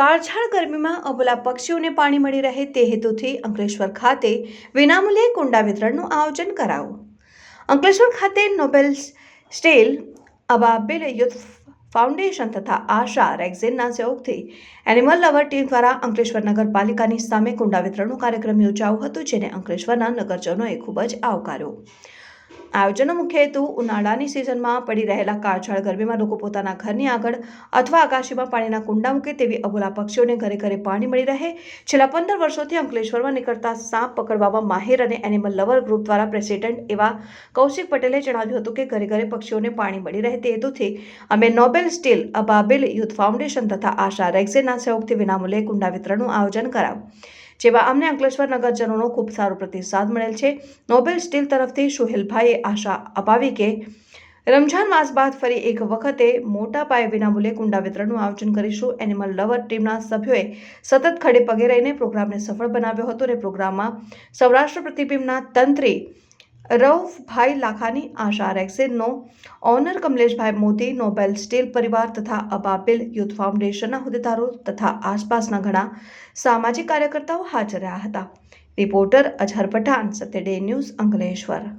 કાળઝાળ ગરમીમાં અબોલા પક્ષીઓને પાણી મળી રહે તે હેતુથી અંકલેશ્વર ખાતે વિનામૂલ્યે કુંડા વિતરણનું આયોજન કરાયું. અંકલેશ્વર ખાતે Noble Steel Ababeel youth foundation તથા આશા રેક્ઝિનના સહયોગથી એનિમલ લવર ટીમ દ્વારા અંકલેશ્વર નગરપાલિકાની સામે કુંડા વિતરણનો કાર્યક્રમ યોજાયો હતો, જેને અંકલેશ્વરના નગરજનોએ ખૂબ જ આવકાર્યો. આયોજનનો મુખ્ય હેતુ ઉનાળાની સિઝનમાં પડી રહેલા કાળઝાળ ગરમીમાં લોકો પોતાના ઘરની આગળ અથવા આકાશીમાં પાણીના કુંડા મૂકે તેવી અબોલા પક્ષીઓને ઘરે ઘરે પાણી મળી રહે. છેલ્લા પંદર વર્ષોથી અંકલેશ્વરમાં નીકળતા સાપ પકડવામાં માહિર અને એનિમલ લવર ગ્રુપ દ્વારા પ્રેસિડેન્ટ એવા કૌશિક પટેલે જણાવ્યું હતું કે ઘરે ઘરે પક્ષીઓને પાણી મળી રહે તે હેતુથી અમે Noble Steel, Ababeel youth foundation તથા આશા રેક્ઝેના સહયોગથી વિનામૂલ્યે કુંડા વિતરણનું આયોજન કરાયું જેમાં અમને અંકલેશ્વર નગરજનોનો ખૂબ સારો પ્રતિસાદ મળેલ છે. નોબેલ સ્ટીલ તરફથી સુહેલભાઈએ આશા અપાવી કે રમઝાન માસ બાદ ફરી એક વખતે મોટા પાયે વિનામૂલ્યે કુંડા વિતરણનું આયોજન કરીશું. એનિમલ લવર ટીમના સભ્યોએ સતત ખડે પગે રહીને પ્રોગ્રામને સફળ બનાવ્યો હતો અને પ્રોગ્રામમાં સૌરાષ્ટ્ર પ્રતિબિંબના તંત્રી Raufbhai Lakhani Asha રેક્સેનનો owner Kamleshbhai Modi Nobel steel પરિવાર તથા અબાપેલ યુથ ફાઉન્ડેશનના હોદ્દેદારો તથા આસપાસના ઘણા સામાજિક કાર્યકર્તાઓ હાજર રહ્યા હતા reporter Azhar Pathan Satya Day News Ankleshwar